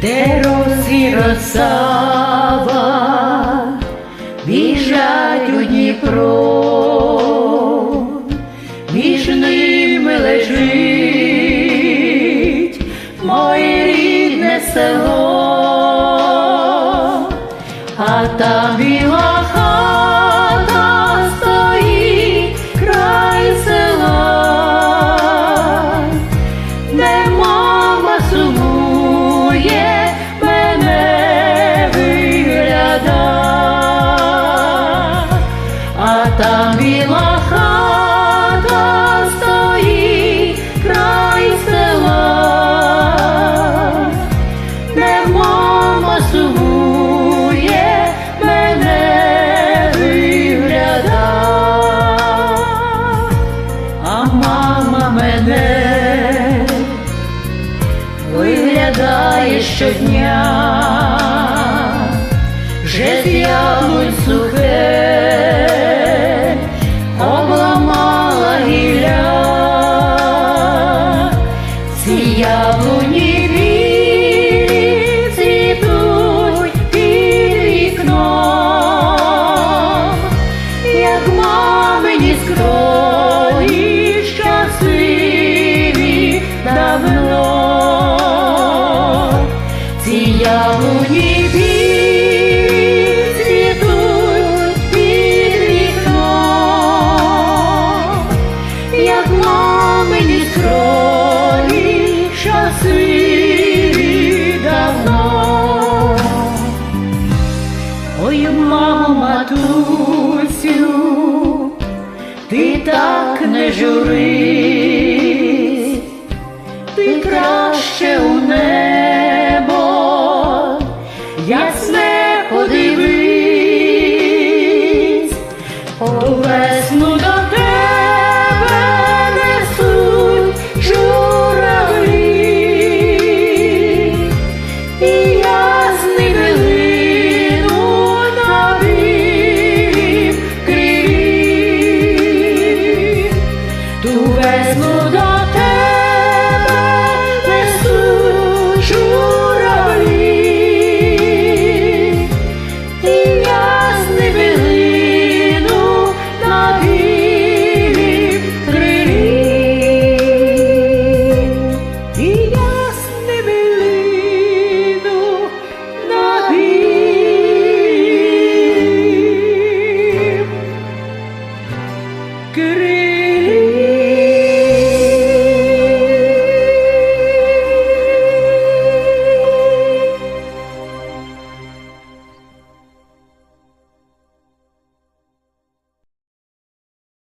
де роси росава, біжать у Дніпро, між ними лежить моє рідне село, а там біла щодня, яблуні цвітуть під вікном, як мамині скроні щасливі давно. Ой, мамо, матусю, ти так не журись, ти краще у